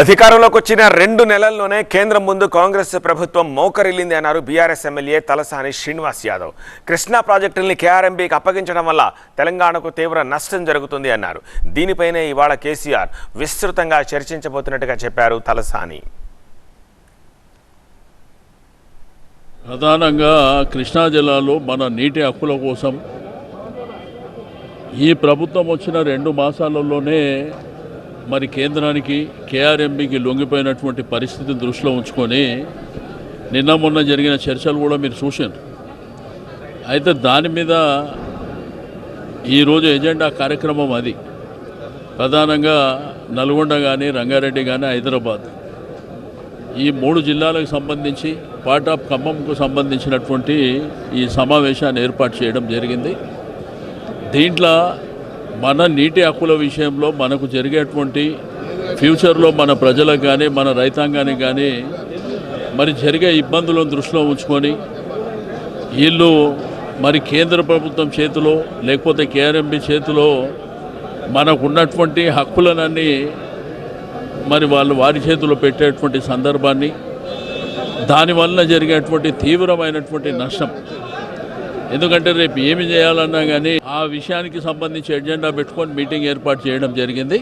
అధికారంలోకి వచ్చిన రెండు నెలల్లోనే కేంద్రం ముందు కాంగ్రెస్ ప్రభుత్వం మోకరిల్లింది అన్నారు బీఆర్ఎస్ ఎమ్మెల్యే తలసాని శ్రీనివాస్ యాదవ్. కృష్ణా ప్రాజెక్టుల్ని కేఆర్ఎంబీకి అప్పగించడం వల్ల తెలంగాణకు తీవ్ర నష్టం జరుగుతుంది అన్నారు. దీనిపైనే ఇవాళ కేసీఆర్ విస్తృతంగా చర్చించబోతున్నట్టుగా చెప్పారు తలసాని. ప్రధానంగా కృష్ణా జిల్లాలో మన నీటి హక్కుల కోసం ఈ ప్రభుత్వం వచ్చిన రెండు మాసాలలోనే మరి కేంద్రానికి కేఆర్ఎంబికి లొంగిపోయినటువంటి పరిస్థితిని దృష్టిలో ఉంచుకొని నిన్న మొన్న జరిగిన చర్చలు కూడా మీరు చూశారు. అయితే దాని మీద ఈరోజు ఎజెండా కార్యక్రమం అది. ప్రధానంగా నల్గొండ కానీ రంగారెడ్డి కానీ హైదరాబాద్. ఈ మూడు జిల్లాలకు సంబంధించి పార్ట్ ఆఫ్ ఖమ్మంకు సంబంధించినటువంటి ఈ సమావేశాన్ని ఏర్పాటు చేయడం జరిగింది. దీంట్లో మన నీటి హక్కుల విషయంలో మనకు జరిగేటువంటి ఫ్యూచర్లో మన ప్రజలకు కానీ మన రైతాంగానికి కానీ మరి జరిగే ఇబ్బందులను దృష్టిలో ఉంచుకొని వీళ్ళు మరి కేంద్ర ప్రభుత్వం చేతిలో లేకపోతే కేఆర్ఎంబి చేతిలో మనకున్నటువంటి హక్కులనన్నీ మరి వాళ్ళు వారి చేతిలో పెట్టేటువంటి సందర్భాన్ని దానివల్ల జరిగేటువంటి తీవ్రమైనటువంటి నష్టం. ఎందుకంటే రేపు ఏమి చేయాలన్నా కానీ ఆ విషయానికి సంబంధించి ఎజెండా పెట్టుకొని మీటింగ్ ఏర్పాటు చేయడం జరిగింది.